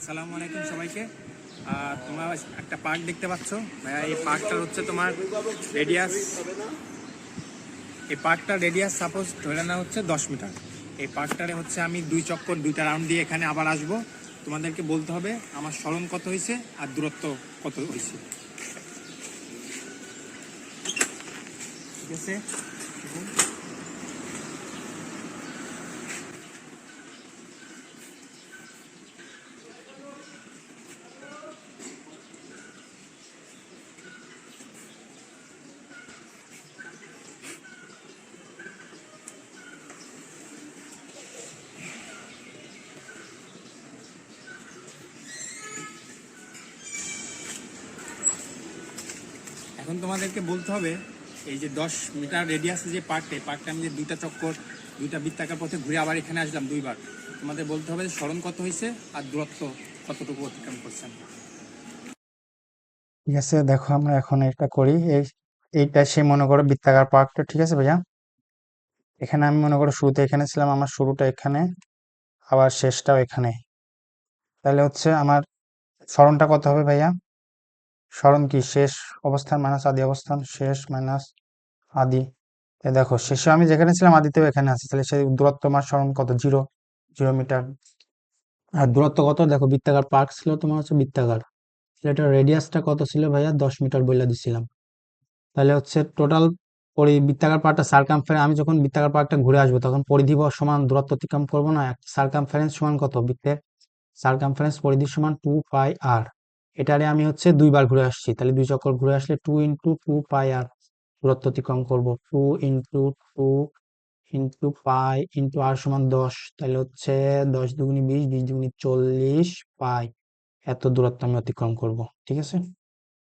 আসসালামু আলাইকুম সবাইকে। তোমরা একটা পার্ক দেখতে পাচ্ছ। ভাইয়া, এই পার্কটার হচ্ছে তোমার রেডিয়াস এই পার্কটার রেডিয়াস সাপোজ ধরে নেওয়া হচ্ছে দশ মিটার। এই পার্কটারে হচ্ছে আমি দুই চক্কর, দুইটা রাউন্ড দিয়ে এখানে আবার আসব। তোমাদেরকে বলতে হবে, আমার স্মরণ কত হয়েছে আর দূরত্ব কত হয়েছে। ঠিক আছে? এখন তোমাদেরকে বলতে হবে, এই যে দশ মিটার রেডিয়াসে যে পার্কটা এই পার্কটা আমি যে দুইটা চক্কর, দুইটা বৃত্তাকার পথে ঘুরে আবার এখানে আসলাম দুইবার। তোমাদের বলতে হবে যে স্মরণ কত হয়েছে আর দূরত্ব কতটুকু অতিক্রম করছেন ঠিক আছে, দেখো আমরা এখন এটা করি। এই, এইটা সে মনে করো বৃত্তাকার পার্কটা ঠিক আছে ভাইয়া? এখানে আমি মনে করো শুরুতে এখানে ছিলাম, আমার শুরুটা এখানে, আবার শেষটাও এখানে। তাহলে হচ্ছে আমার স্মরণটা কত হবে ভাইয়া? স্মরণ কি? শেষ অবস্থান মাইনাস আদি অবস্থান, শেষ মাইনাস আদি। দেখো, শেষে আমি যেখানে ছিলাম আদিতেও এখানে আছি। তাহলে সেই দূরত্ব আমার স্মরণ কত? Zero zero metre. আর দূরত্ব কত? দেখো, বৃত্তাকার পার্ক ছিল, তোমার হচ্ছে বৃত্তাকার। এটার রেডিয়াসটা কত ছিল ভাইয়া? দশ মিটার বলে দিছিলাম। তাহলে হচ্ছে টোটাল পরি, বৃত্তাকার পার্টটা সার্কামফারেন্স আমি যখন বৃত্তাকার পার্টটা ঘুরে আসব, তখন পরিধি সমান দূরত্ব অতিক্রম করব না সার্কামফারেন্স সমান কত বৃত্তের? সার্কামফারেন্স পরিধি সমান টু পাই আর এটারে আমি হচ্ছে দুইবার ঘুরে আসছি। তাহলে দুই চক্কর ঘুরে আসলে two into two pi r দূরত্ব অতিক্রম করব। Two into two into pi into r সমান দশ। তাহলে হচ্ছে দশ দুগুনি বিশ বিশ দুগুনি চল্লিশ পাই এত দূরত্ব আমি অতিক্রম করব। ঠিক আছে?